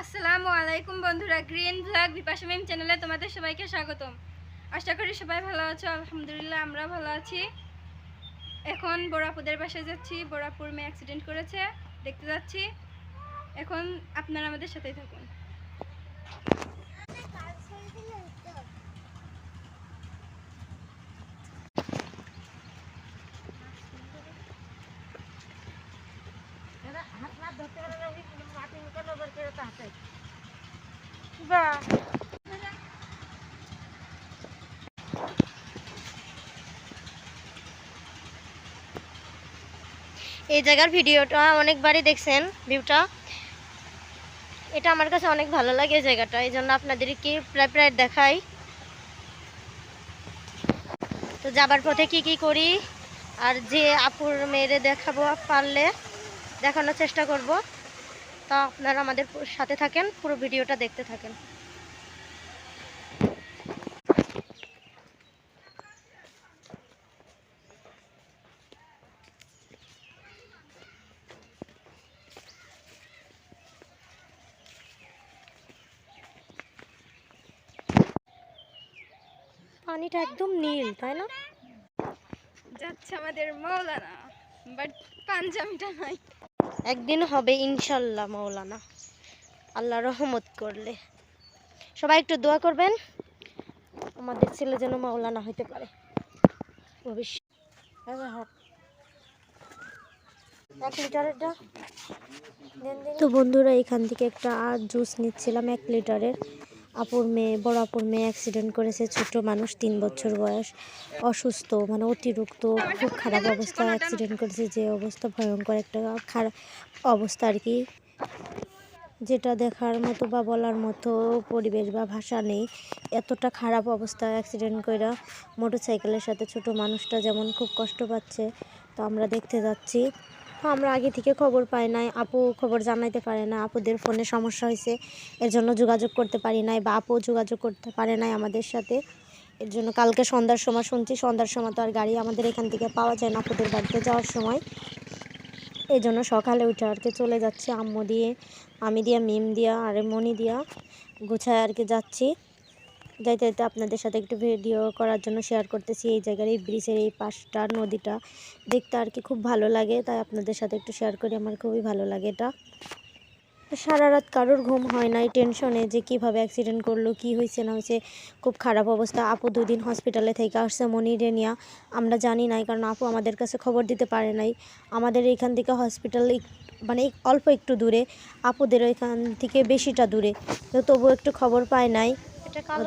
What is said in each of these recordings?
আসসালামু আলাইকুম বন্ধুরা, গ্রিন ব্লগ বিপাশা মেম চ্যানেলে তোমাদের সবাইকে স্বাগতম। আশা করি সবাই ভালো আছো, আলহামদুলিল্লাহ আমরা ভালো আছি। এখন বোরাপুদের বাসায় যাচ্ছি বোরাপুর মেয়ে অ্যাক্সিডেন্ট করেছে, দেখতে যাচ্ছি। এখন আপনারা আমাদের সাথেই থাকুন। এই জায়গার ভিডিওটা অনেকবারই দেখছেন ভিউটা এটা আমার কাছে অনেক ভালো লাগে এই জায়গাটা, এই জন্য আপনাদেরকে প্রায় প্রায় দেখাই। তো যাবার পথে কি কি করি, আর যে আপুর মেয়েরে দেখাবো পারলে দেখানোর চেষ্টা করব। তা আপনারা আমাদের সাথে থাকেন, পুরো ভিডিওটা দেখতে থাকেন। পানিটা একদম নীল তাই না? যাচ্ছে আমাদের মৌলানা বাট পাঞ্জাবিটা নাই। একদিন হবে ইনশাল্লাহ মৌলানা আল্লাহ রহমত করলে। সবাই একটু দোয়া করবেন আমাদের ছেলে যেন মাওলানা হইতে পারে। ভবিষ্যৎ তো বন্ধুরা এখান থেকে একটা আর জুস নিচ্ছিলাম এক লিটারের। আপুর মেয়ে, বড় আপুর মেয়ে অ্যাক্সিডেন্ট করেছে, ছোট মানুষ, তিন বছর বয়স, অসুস্থ মানে অতিরিক্ত খুব খারাপ অবস্থা অ্যাক্সিডেন্ট করেছে, যে অবস্থা ভয়ঙ্কর একটা খারাপ অবস্থা আর কি। যেটা দেখার মতো বা বলার মতো পরিবেশ বা ভাষা নেই। এতটা খারাপ অবস্থা অ্যাক্সিডেন্ট কইরা মোটরসাইকেলের সাথে ছোট মানুষটা যেমন খুব কষ্ট পাচ্ছে, তো আমরা দেখতে যাচ্ছি। তো আমরা আগে থেকে খবর পাই নাই, আপু খবর জানাইতে পারে না, আপুদের ফোনে সমস্যা হয়েছে এর জন্য যোগাযোগ করতে পারি নাই বা আপু যোগাযোগ করতে পারে নাই আমাদের সাথে। এর জন্য কালকে সন্ধ্যার সময় শুনছি, সন্ধ্যার সময় তো আর গাড়ি আমাদের এখান থেকে পাওয়া যায় না আপুদের বাড়িতে যাওয়ার সময়। এই জন্য সকালে উঠে আর কি চলে যাচ্ছি, আম্মু দিয়ে, আমি দিয়া, মিম দিয়া, আর মনি দিয়া, গুছায় আর কি যাচ্ছি। যাইতে যাইতে আপনাদের সাথে একটু ভিডিও করার জন্য শেয়ার করতেছি। এই জায়গার, এই ব্রিজের এই পাশটা, নদীটা। দেখতে আর কি খুব ভালো লাগে, তাই আপনাদের সাথে একটু শেয়ার করি, আমার খুবই ভালো লাগে এটা। সারা রাত কারোর ঘুম হয় নাই টেনশনে যে কীভাবে অ্যাক্সিডেন্ট করল, কি হয়েছে না হয়েছে খুব খারাপ অবস্থা। আপু দুদিন হসপিটালে থেকে আসছে, মনিরে নিয়ে। আমরা জানি নাই, কারণ আপু আমাদের কাছে খবর দিতে পারে নাই। আমাদের এইখান থেকে হসপিটাল মানে অল্প একটু দূরে। আপুদের ওইখান থেকে বেশিটা দূরে। তো তবু একটু খবর পায় নাই।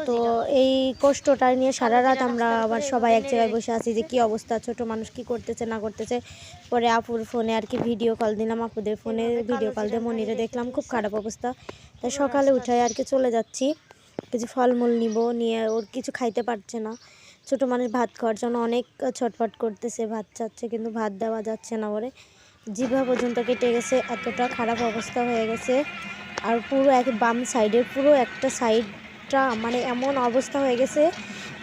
তো এই কষ্টটা নিয়ে সারা রাত আমরা আবার সবাই এক জায়গায় বসে আছি যে কি অবস্থা ছোট মানুষ কি করতেছে না করতেছে। পরে আপুর ফোনে আর কি ভিডিও কল দিলাম আপুদের ফোনে ভিডিও কল দিয়ে মনিরে দেখলাম খুব খারাপ অবস্থা। তাই সকালে উঠে আর কি চলে যাচ্ছি। কিছু ফলমূল নিব নিয়ে ওর কিছু খাইতে পারছে না। ছোট মানুষ ভাত খাওয়ার জন্য অনেক ছটফট করতেছে ভাত চাচ্ছে কিন্তু ভাত দেওয়া যাচ্ছে না ওরে। জিভা পর্যন্ত কেটে গেছে এতটা খারাপ অবস্থা হয়ে গেছে। আর পুরো এক বাম সাইডের পুরো একটা সাইডটা মানে এমন অবস্থা হয়ে গেছে,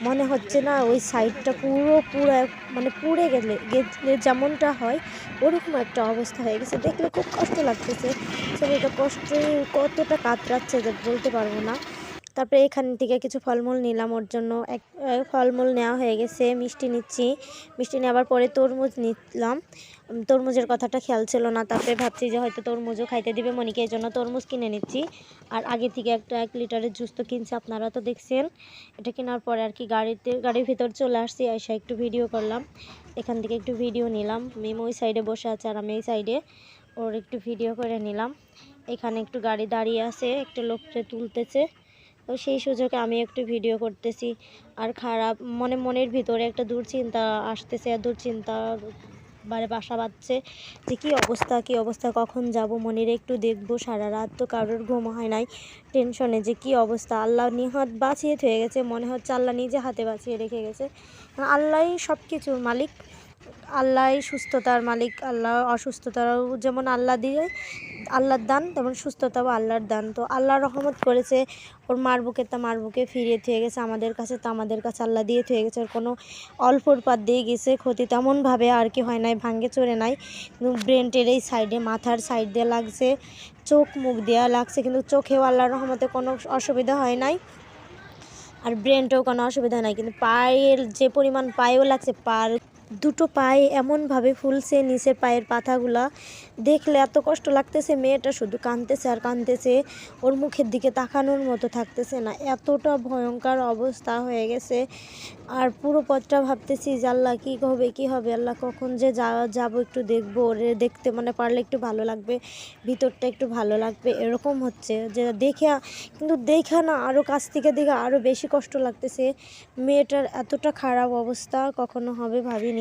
মনে হচ্ছে না ওই সাইডটা পুরো পুরো মানে পুড়ে গেলে যেমনটা হয়, ওরকম একটা অবস্থা হয়ে গেছে। দেখলে খুব কষ্ট লাগতেছে। ছেলেটা কষ্ট কতটা কাতরাচ্ছে বলতে পারব না। তারপরে এখান থেকে কিছু ফলমূল নিলাম ওর জন্য। এক ফলমূল নেওয়া হয়ে গেছে, মিষ্টি নিচ্ছি। মিষ্টি নেওয়ার পরে তরমুজ নিলাম। তরমুজের কথাটা খেয়াল ছিল না, তারপরে ভাবছি যে হয়তো তরমুজও খাইতে দিবে মনিকে এই জন্য তরমুজ কিনে নিচ্ছি। আর আগে থেকে একটা এক লিটারের জুস তো কিনছি আপনারা তো দেখছেন। এটা কেনার পরে আর কি গাড়িতে, গাড়ির ভিতর চলে আসছি, এসে একটু ভিডিও করলাম। এখান থেকে একটু ভিডিও নিলাম। মেম ওই সাইডে বসে আছে আর আমি এই সাইডে ওর একটু ভিডিও করে নিলাম। এখানে একটু গাড়ি দাঁড়িয়ে আছে, একটা লোককে তুলতেছে। তো সেই সুযোগে আমি একটু ভিডিও করতেছি। আর খারাপ, মনে মনের ভিতরে একটা দুশ্চিন্তা আসতেছে, আর দুশ্চিন্তা বারে বাসা বাঁধছে যে কী অবস্থা কী অবস্থা, কখন যাব, মনিরে একটু দেখব। সারা রাত তো কারোর ঘুম হয় নাই। টেনশনে যে কী অবস্থা, আল্লাহ নিহাত বাঁচিয়ে থয়ে গেছে। মনে হচ্ছে আল্লাহ নিজে হাতে বাঁচিয়ে রেখে গেছে। আল্লাহই সব কিছুর মালিক আল্লাহই সুস্থতার মালিক, আল্লাহ অসুস্থতারও যেমন আল্লাহ দিয়ে আল্লাহর দান, তেমন সুস্থতাও আল্লাহর দান। তো আল্লাহ রহমত করেছে, ওর মার বুকে তা মার বুকে ফিরিয়ে থুয়ে গেছে, আমাদের কাছে তো আমাদের কাছে আল্লাহ দিয়ে থুয়ে গেছে ওর কোনো অল্পর পাত দিয়ে গেছে, ক্ষতি তেমনভাবে আর কি হয় নাই, ভাঙ্গে চড়ে নাই। কিন্তু ব্রেনটের এই সাইডে মাথার সাইড দিয়ে লাগছে, চোখ মুখ দেওয়া লাগছে, কিন্তু চোখেও আল্লাহর রহমতে কোনো অসুবিধা হয় নাই। আর ব্রেনটাও কোনো অসুবিধা নাই, কিন্তু পায়ের যে পরিমাণ পায়েও লাগছে, পার দুটো পায়ে এমনভাবে ফুলছে, নিচের পায়ের পাতাগুলা। দেখলে এত কষ্ট লাগতেছে, মেয়েটা শুধু কাঁদতেছে আর কাঁদতেছে, ওর মুখের দিকে তাকানোর মতো থাকতেছে না। এতটা ভয়ঙ্কর অবস্থা হয়ে গেছে। আর পুরো পথটা ভাবতেছি যে আল্লাহ কী হবে কী হবে? আল্লাহ কখন যে যাওয়া যাব একটু দেখব। ওরে দেখতে মানে পারলে একটু ভালো লাগবে, ভিতরটা একটু ভালো লাগবে, এরকম হচ্ছে। যে দেখে কিন্তু দেখে না আরও কাছ থেকে দেখে আরও বেশি কষ্ট লাগতেছে। মেয়েটার এতটা খারাপ অবস্থা কখনো হবে ভাবিনি।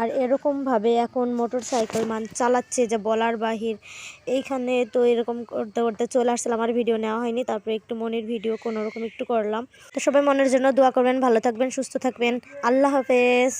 আর এরকমভাবে এখন মোটর সাইকেল মান চালাচ্ছে যে বলার বাহির। এইখানে তো এরকম করতে করতে চলে আসছিলাম আমার ভিডিও নেওয়া হয়নি, তারপরে একটু মনের ভিডিও কোনোরকম একটু করলাম। তো সবাই মনের জন্য দোয়া করবেন, ভালো থাকবেন, সুস্থ থাকবেন। আল্লাহ হাফেজ।